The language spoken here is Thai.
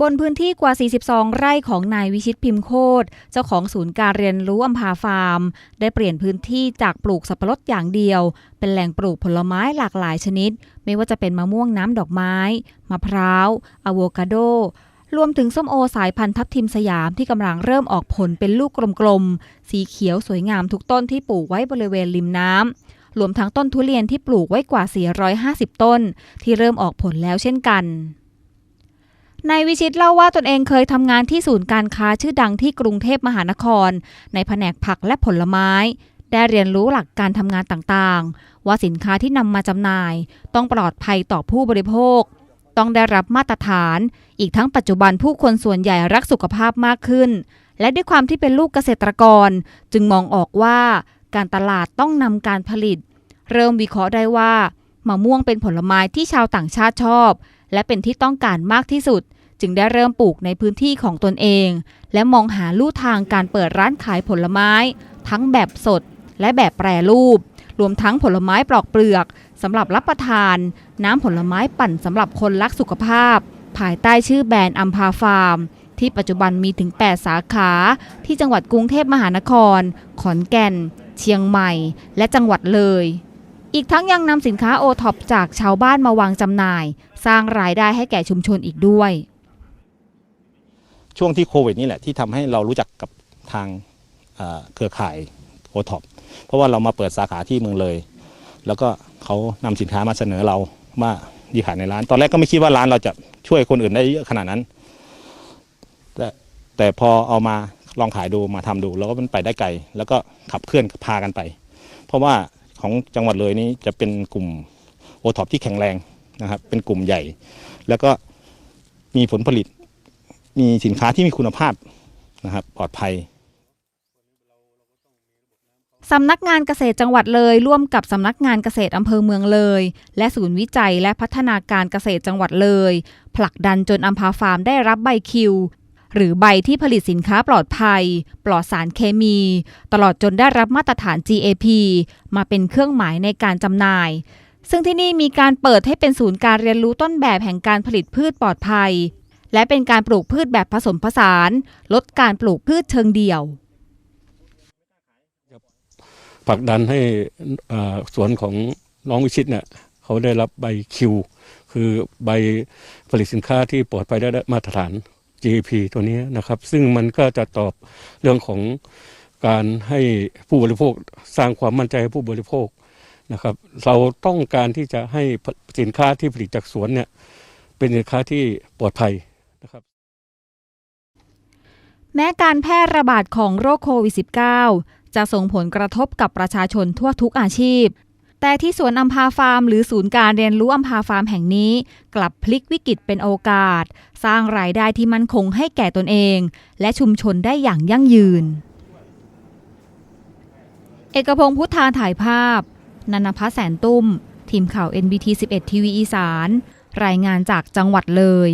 บนพื้นที่กว่า 42 ไร่ของนายวิชิตพิมพ์โคตร เจ้าของศูนย์การเรียนรู้อัมพาฟาร์ม ได้เปลี่ยนพื้นที่จากปลูกสับปะรดอย่างเดียว เป็นแหล่งปลูกผลไม้หลากหลายชนิด ไม่ว่าจะเป็นมะม่วงน้ำดอกไม้ มะพร้าวอะโวคาโด รวมถึงส้มโอสายพันธุ์ทับทิมสยามที่กำลังเริ่มออกผลเป็นลูกกลมๆ สีเขียวสวยงามทุกต้นที่ปลูกไว้บริเวณริมน้ำรวมทั้งต้นทุเรียนที่ปลูกไว้กว่า 450 ต้น ที่เริ่มออกผลแล้วเช่นกัน นายวิชิตเล่าว่าตนเองเคยทำงานที่ศูนย์การค้าชื่อดังที่กรุงเทพมหานคร ในแผนกผักและผลไม้ ได้เรียนรู้หลักการทำงานต่างๆ ว่าสินค้าที่นำมาจำหน่าย ต้องปลอดภัยต่อผู้บริโภค ต้องได้รับมาตรฐาน อีกทั้งปัจจุบันผู้คนส่วนใหญ่รักสุขภาพมากขึ้น และด้วยความที่เป็นลูกเกษตรกร จึงมองออกว่าการตลาดต้องนำการผลิต เริ่มวิเคราะห์ได้ว่ามะม่วงเป็นผลไม้ที่ชาวต่างชาติชอบ และเป็นที่ต้องการมากที่สุด จึงได้เริ่มปลูกในพื้นที่ของตนเอง และมองหาลู่ทางการเปิดร้านขายผลไม้ ทั้งแบบสดและแบบแปรรูป รวมทั้งผลไม้ปลอกเปลือกสำหรับรับประทาน น้ำผลไม้ปั่นสำหรับคนรักสุขภาพ ภายใต้ชื่อแบรนด์อัมพาฟาร์ม ที่ปัจจุบันมีถึง 8 สาขาที่จังหวัดกรุงเทพมหานคร ขอนแก่น เชียงใหม่ และจังหวัดเลยอีกทั้งยังนำสินค้าโอท็อปจากชาวบ้านมาวางจำหน่าย สร้างรายได้ให้แก่ชุมชนอีกด้วย ช่วงที่โควิดนี่แหละที่ทำให้เรารู้จักกับทางเครือข่ายโอท็อปเพราะว่าเรามาเปิดสาขาที่เมืองเลย แล้วก็เขานำสินค้ามาเสนอเราว่าดีขายในร้าน ตอนแรกก็ไม่คิดว่าร้านเราจะช่วยคนอื่นได้เยอะขนาดนั้น แต่แต่พอเอามาลองขายดูมาทำดู แล้วก็มันไปได้ไกล แล้วก็ขับเคลื่อนพากันไป เพราะว่าของจังหวัดเลยนี้จะเป็นกลุ่มโอท็อปที่แข็งแรงนะครับ เป็นกลุ่มใหญ่ แล้วก็มีผลผลิต มีสินค้าที่มีคุณภาพนะครับปลอดภัยสำนักงานเกษตรจังหวัดเลยร่วมกับสำนักงานเกษตรอำเภอเมืองเลย และศูนย์วิจัยและพัฒนาการเกษตรจังหวัดเลย ผลักดันจนอัมพาฟาร์มได้รับใบคิว หรือใบที่ผลิตสินค้าปลอดภัย ปลอดสารเคมี ตลอดจนได้รับมาตรฐาน GAP มาเป็นเครื่องหมายในการจำหน่าย ซึ่งที่นี่มีการเปิดให้เป็นศูนย์การเรียนรู้ต้นแบบแห่งการผลิตพืชปลอดภัย และเป็นการปลูกพืชแบบผสมผสาน ลดการปลูกพืชเชิงเดี่ยวผลักดันให้สวนของน้องวิชิตเนี่ยเขาได้รับใบคิว คือใบผลิตสินค้าที่ปลอดภัยได้มาตรฐาน GAP ตัวนี้นะครับ ซึ่งมันก็จะตอบเรื่องของการให้ผู้บริโภคสร้างความมั่นใจให้ผู้บริโภคนะครับ เราต้องการที่จะให้สินค้าที่ผลิตจากสวนเนี่ยเป็นสินค้าที่ปลอดภัย นะครับแม้การแพร่ระบาดของโรคโควิด -19 จะส่งผลกระทบกับประชาชนทั่วทุกอาชีพ แต่ที่สวนอัมพาฟาร์มหรือศูนย์การเรียนรู้อัมพาฟาร์มแห่งนี้ กลับพลิกวิกฤตเป็นโอกาส สร้างรายได้ที่มั่นคงให้แก่ตนเอง และชุมชนได้อย่างยั่งยืน เอกพงศ์พุทธาถ่ายภาพ นันพัฒน์แสนตุ้ม ทีมข่าว NBT 11 ทีวีอีสาน รายงานจากจังหวัดเลย